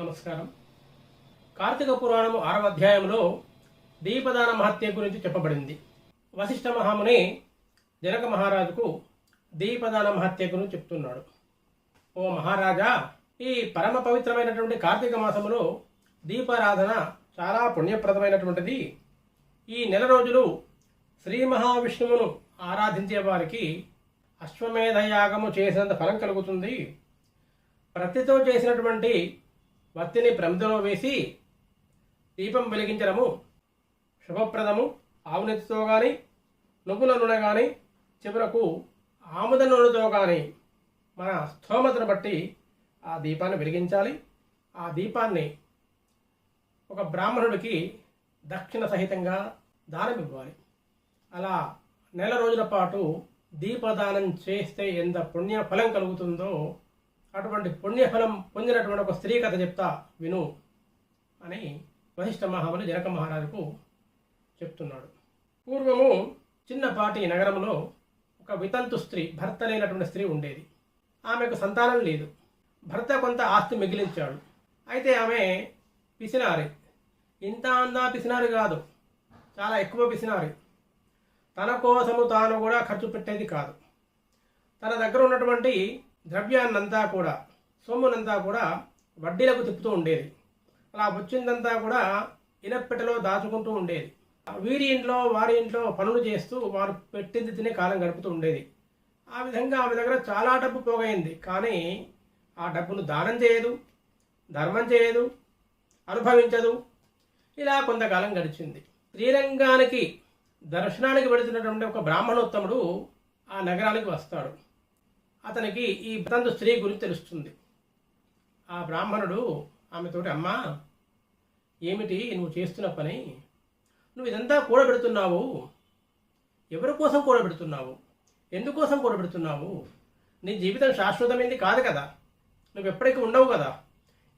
నమస్కారం. కార్తీక పురాణము ఆరవ అధ్యాయంలో దీపదాన మహత్య గురించి చెప్పబడింది. వశిష్ఠ మహాముని జనక మహారాజుకు దీపదాన మహత్య గురించి చెప్తున్నాడు. ఓ మహారాజా ఈ పరమ పవిత్రమైనటువంటి కార్తీక మాసములో దీపారాధన చాలా పుణ్యప్రదమైనటువంటిది. ఈ నెల రోజులు శ్రీ మహావిష్ణువును ఆరాధించే వారికి అశ్వమేధ యాగము చేసినంత ఫలం కలుగుతుంది. ప్రతితో చేసినటువంటి వత్తిని ప్రమిదలో వేసి దీపం వెలిగించడము శుభప్రదము. ఆవునెత్తితో కానీ నువ్వుల నూనె కానీ చివరకు ఆముద నూనెతో కానీ మన స్తోమతను బట్టి ఆ దీపాన్ని వెలిగించాలి. ఆ దీపాన్ని ఒక బ్రాహ్మణుడికి దక్షిణ సహితంగా దానం ఇవ్వాలి. అలా నెల రోజుల పాటు దీపదానం చేస్తే ఎంత పుణ్య ఫలం కలుగుతుందో అటువంటి పుణ్యఫలం పొందినటువంటి ఒక స్త్రీ కథ చెప్తా విను అని వశిష్ఠ మహాముని జనక మహారాజుకు చెప్తున్నాడు. పూర్వము చిన్నపాటి నగరంలో ఒక వితంతు స్త్రీ భర్త లేనటువంటి స్త్రీ ఉండేది. ఆమెకు సంతానం లేదు. భర్త కొంత ఆస్తి మిగిలించాడు. అయితే ఆమె పిసినారి. ఇంత అందా పిసినారి కాదు. చాలా ఎక్కువ పిసినారి. తన కోసము తాను కూడా ఖర్చు పెట్టేది కాదు. తన దగ్గర ఉన్నటువంటి ద్రవ్యాన్నంతా కూడా సొమ్మునంతా కూడా వడ్డీలకు తిప్పుతూ ఉండేది. అలా వచ్చిందంతా కూడా ఇనప్పెట్టలో దాచుకుంటూ ఉండేది. వీరి ఇంట్లో వారి ఇంట్లో పనులు చేస్తూ వారు పెట్టింది తినే కాలం గడుపుతూ ఉండేది. ఆ విధంగా ఆమె దగ్గర చాలా డబ్బు పోగైంది. కానీ ఆ డబ్బును దానం చేయదు ధర్మం చేయదు అనుభవించదు. ఇలా కొంతకాలం గడిచింది. శ్రీరంగానికి దర్శనానికి వెళుతున్నటువంటి ఒక బ్రాహ్మణోత్తముడు ఆ నగరానికి వస్తాడు. అతనికి ఈ తందు స్త్రీ గురించి తెలుస్తుంది. ఆ బ్రాహ్మణుడు ఆమెతోటి అమ్మా ఏమిటి నువ్వు చేస్తున్న పని? నువ్వు ఇదంతా కూడబెడుతున్నావు. ఎవరి కోసం కూడబెడుతున్నావు? ఎందుకోసం కూడబెడుతున్నావు? నీ జీవితం శాశ్వతమైంది కాదు కదా. నువ్వు ఎప్పటికీ ఉండవు కదా.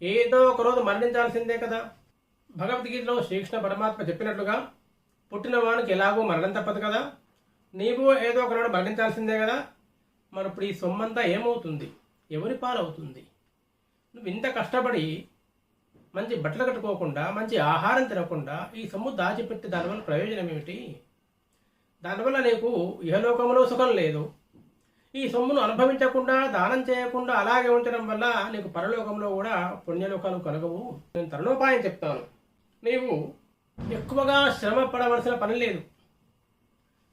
ఏదో ఒకరోజు మరణించాల్సిందే కదా. భగవద్గీతలో శ్రీకృష్ణ పరమాత్మ చెప్పినట్లుగా పుట్టిన వానికి ఎలాగో మరణం తప్పదు కదా. నీవు ఏదో ఒకనాడు మరణించాల్సిందే కదా. మరి ఇప్పుడు ఈ సొమ్మంతా ఏమవుతుంది? ఎవరి పాలవుతుంది? నువ్వు ఇంత కష్టపడి మంచి బట్టలు కట్టుకోకుండా మంచి ఆహారం తినకుండా ఈ సొమ్ము దాచిపెట్టి దానివల్ల ప్రయోజనం ఏమిటి? దానివల్ల నీకు ఇహలోకంలో సుఖం లేదు. ఈ సొమ్మును అనుభవించకుండా దానం చేయకుండా అలాగే ఉంచడం వల్ల నీకు పరలోకంలో కూడా పుణ్యలోకాలు కలగవు. నేను తరుణోపాయం చెప్తాను. నీవు ఎక్కువగా శ్రమ పడవలసిన పని లేదు.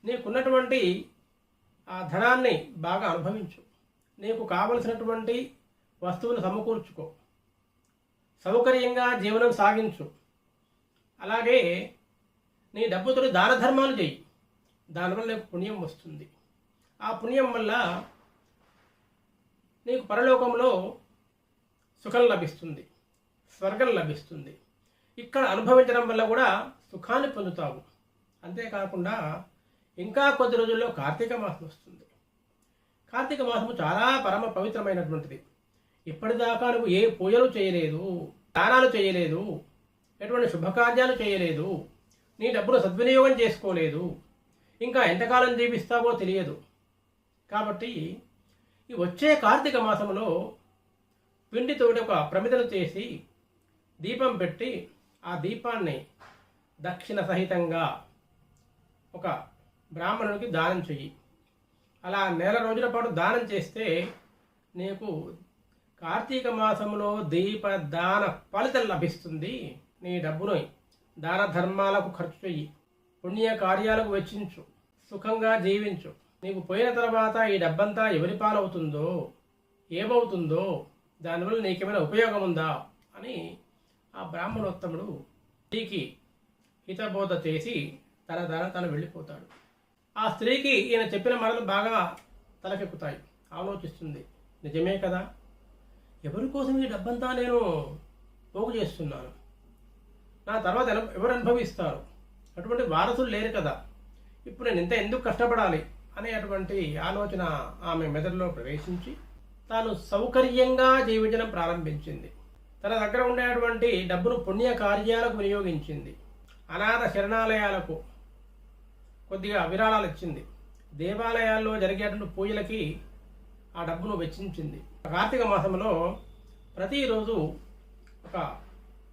నీకున్నటువంటి ఆ ధనాన్ని బాగా అనుభవించు. నీకు కావలసినటువంటి వస్తువులు సమకూర్చుకో. సౌకర్యంగా జీవనం సాగించు. అలాగే నీ డబ్బుతో దాన ధర్మాలు చేయి. దానివల్ల నీకు పుణ్యం వస్తుంది. ఆ పుణ్యం వల్ల నీకు పరలోకంలో సుఖం లభిస్తుంది. స్వర్గం లభిస్తుంది. ఇక్కడ అనుభవించడం వల్ల కూడా సుఖాన్ని పొందుతావు. అంతేకాకుండా ఇంకా కొద్ది రోజుల్లో కార్తీక మాసం వస్తుంది. కార్తీక మాసము చాలా పరమ పవిత్రమైనటువంటిది. ఇప్పటిదాకా నువ్వు ఏ పూజలు చేయలేదు దానాలు చేయలేదు ఎటువంటి శుభకార్యాలు చేయలేదు నీ డబ్బును సద్వినియోగం చేసుకోలేదు ఇంకా ఎంతకాలం జీవిస్తావో తెలియదు. కాబట్టి ఈ వచ్చే కార్తీక మాసంలో పిండితోటి ఒక ప్రమిదలు చేసి దీపం పెట్టి ఆ దీపాన్ని దక్షిణ సహితంగా ఒక బ్రాహ్మణునికి దానం చెయ్యి. అలా నెల రోజుల పాటు దానం చేస్తే నీకు కార్తీక మాసంలో దీప దాన ఫలితం లభిస్తుంది. నీ డబ్బును దాన ధర్మాలకు ఖర్చు చెయ్యి. పుణ్య కార్యాలకు వెచ్చించు. సుఖంగా జీవించు. నీకు పోయిన తర్వాత ఈ డబ్బంతా ఎవరి పాలవుతుందో ఏమవుతుందో దానివల్ల నీకేమైనా ఉపయోగం ఉందా అని ఆ బ్రాహ్మణోత్తముడు స్త్రీకి హితబోధ చేసి తన దాన తను వెళ్ళిపోతాడు. ఆ స్త్రీకి ఈయన చెప్పిన మాటలు బాగా తలకెక్కుతాయి. ఆలోచిస్తుంది. నిజమే కదా? ఎవరి కోసం ఈ డబ్బంతా నేను పోగు చేస్తున్నాను? నా తర్వాత ఎవరు అనుభవిస్తారు? అటువంటి వారసులు లేరు కదా. ఇప్పుడు నేను ఇంత ఎందుకు కష్టపడాలి? అనేటువంటి ఆలోచన ఆమె మెదడులో ప్రవేశించి తాను సౌకర్యంగా జీవించడం ప్రారంభించింది. తన దగ్గర ఉండేటువంటి డబ్బును పుణ్య కార్యాలకు వినియోగించింది. అనాథ శరణాలయాలకు కొద్దిగా విరాళాలు ఇచ్చింది. దేవాలయాల్లో జరిగేటువంటి పూజలకి ఆ డబ్బును వెచ్చించింది. కార్తీక మాసంలో ప్రతిరోజు ఒక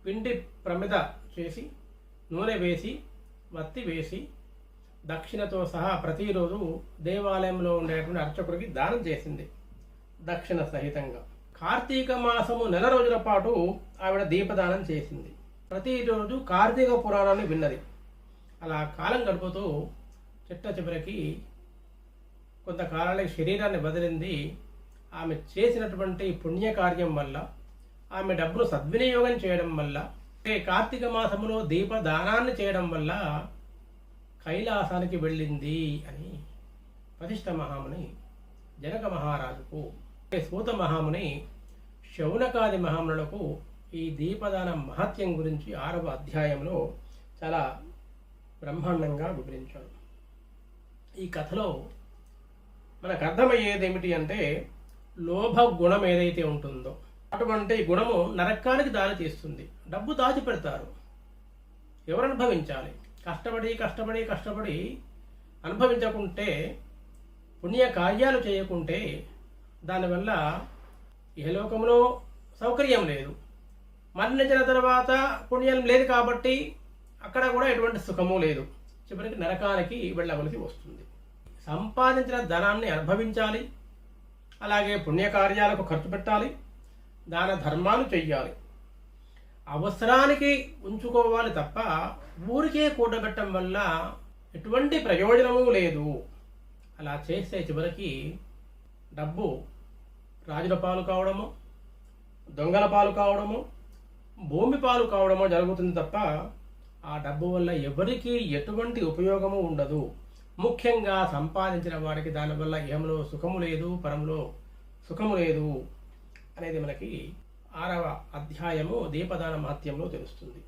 పిండి ప్రమిద చేసి నూనె వేసి మత్తి వేసి దక్షిణతో సహా ప్రతిరోజు దేవాలయంలో ఉండేటువంటి అర్చకుడికి దానం చేసింది దక్షిణ సహితంగా. కార్తీక మాసము నెల రోజుల పాటు ఆవిడ దీపదానం చేసింది. ప్రతిరోజు కార్తీక పురాణాన్ని విన్నది. అలా కాలం గడుపుతూ చిట్ట చివరికి కొంతకాలానికి శరీరాన్ని వదిలింది. ఆమె చేసినటువంటి పుణ్యకార్యం వల్ల ఆమె డబ్బును సద్వినియోగం చేయడం వల్ల కార్తీక మాసములో దీపదానాన్ని చేయడం వల్ల కైలాసానికి వెళ్ళింది అని వశిష్ఠ మహాముని జనక మహారాజుకు సూత మహాముని శౌనకాది మహామునులకు ఈ దీపదాన మహత్యం గురించి ఆరవ అధ్యాయంలో చాలా బ్రహ్మాండంగా వివరించాడు. ఈ కథలో మనకు అర్థమయ్యేది ఏమిటి అంటే లోభ గుణం ఏదైతే ఉంటుందో అటువంటి గుణము నరకానికి దారి తీస్తుంది. డబ్బు దాచిపెడతారు. ఎవరు అనుభవించాలి కష్టపడి కష్టపడి కష్టపడి అనుభవించకుంటే పుణ్య కార్యాలు చేయకుంటే దానివల్ల లోకంలో సౌకర్యం లేదు. మరణించిన తర్వాత పుణ్యం లేదు కాబట్టి అక్కడ కూడా ఎటువంటి సుఖము లేదు. చివరికి నరకానికి వెళ్ళవలసి వస్తుంది. సంపాదించిన ధనాన్ని అనుభవించాలి. అలాగే పుణ్యకార్యాలకు ఖర్చు పెట్టాలి. దాన ధర్మాలు చెయ్యాలి. అవసరానికి ఉంచుకోవాలి తప్ప ఊరికే కూడబెట్టడం వల్ల ఎటువంటి ప్రయోజనము లేదు. అలా చేస్తే చివరికి డబ్బు రాజుల పాలు కావడము దొంగల పాలు కావడము భూమి పాలు కావడము జరుగుతుంది తప్ప ఆ డబ్బు వల్ల ఎవరికీ ఎటువంటి ఉపయోగము ఉండదు. ముఖ్యంగా సంపాదించిన వారికి దానివల్ల ఏమలో సుఖము లేదు పరంలో సుఖము లేదు అనేది మనకి ఆరవ అధ్యాయము దీపదాన మాత్యంలో తెలుస్తుంది.